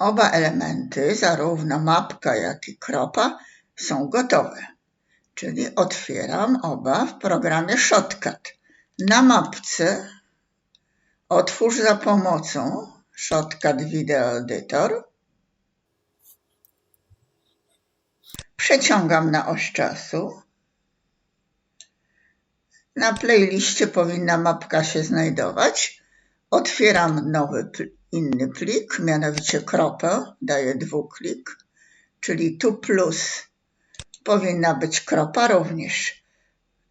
Oba elementy, zarówno mapka, jak i kropa, są gotowe. Czyli otwieram oba w programie Shotcut. Na mapce otwórz za pomocą Shotcut Video Editor. Przeciągam na oś czasu. Na playliście powinna mapka się znajdować. Otwieram nowy inny plik, mianowicie kropę, daję dwuklik, czyli tu plus powinna być kropa również.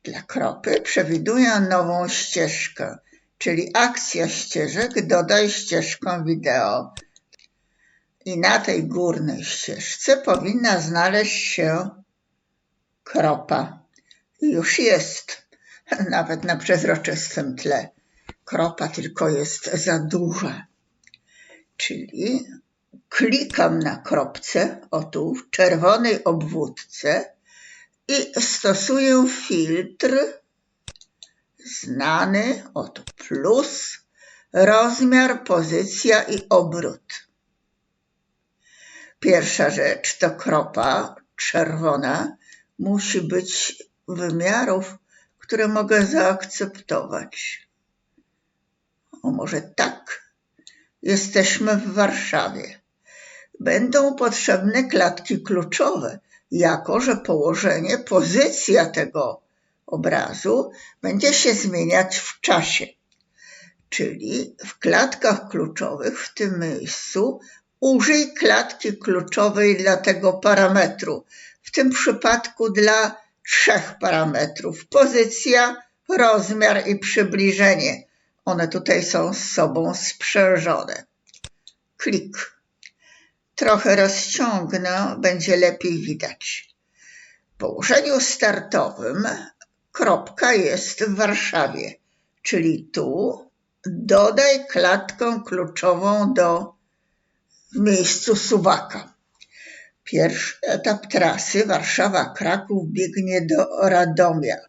Dla kropy przewiduję nową ścieżkę, czyli akcja ścieżek dodaj ścieżkę wideo. I na tej górnej ścieżce powinna znaleźć się kropa. Już jest, nawet na przezroczystym tle. Kropa tylko jest za duża czyli klikam na kropce, o tu, w czerwonej obwódce i stosuję filtr znany, oto plus, rozmiar, pozycja i obrót. Pierwsza rzecz to kropa czerwona musi być wymiarów, które mogę zaakceptować. O może tak Jesteśmy w Warszawie. Będą potrzebne klatki kluczowe, jako że położenie, pozycja tego obrazu będzie się zmieniać w czasie. Czyli w klatkach kluczowych w tym miejscu użyj klatki kluczowej dla tego parametru. W tym przypadku dla trzech parametrów: pozycja, rozmiar i przybliżenie. One tutaj są z sobą sprzężone. Klik. Trochę rozciągnę, będzie lepiej widać. W położeniu startowym kropka jest w Warszawie, czyli tu dodaj klatkę kluczową do w miejscu suwaka. Pierwszy etap trasy Warszawa-Kraków biegnie do Radomia.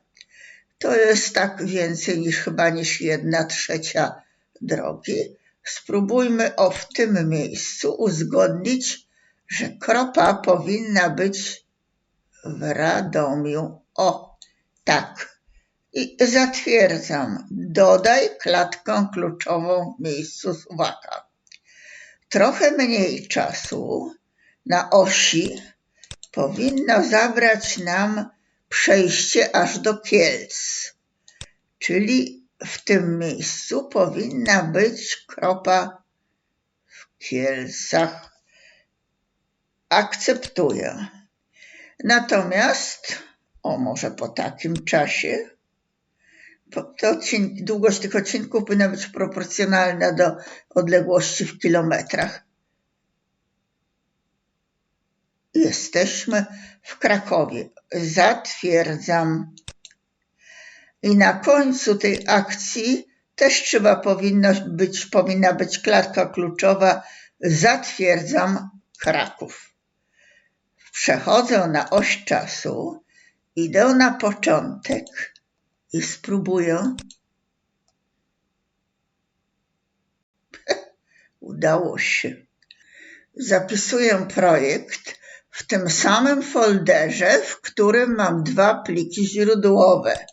To jest tak więcej niż chyba niż jedna trzecia drogi. Spróbujmy o w tym miejscu uzgodnić, że kropa powinna być w Radomiu. O, tak. I zatwierdzam. Dodaj klatkę kluczową w miejscu suwaka. Trochę mniej czasu na osi powinno zabrać nam przejście aż do Kielc, czyli w tym miejscu powinna być kropa w Kielcach. Akceptuję. Natomiast, o może po takim czasie, to długość tych odcinków powinna być proporcjonalna do odległości w kilometrach. Jesteśmy w Krakowie. Zatwierdzam. I na końcu tej akcji też trzeba powinno być, powinna być klatka kluczowa. Zatwierdzam Kraków. Przechodzę na oś czasu, idę na początek i spróbuję. Udało się. Zapisuję projekt w tym samym folderze, w którym mam dwa pliki źródłowe.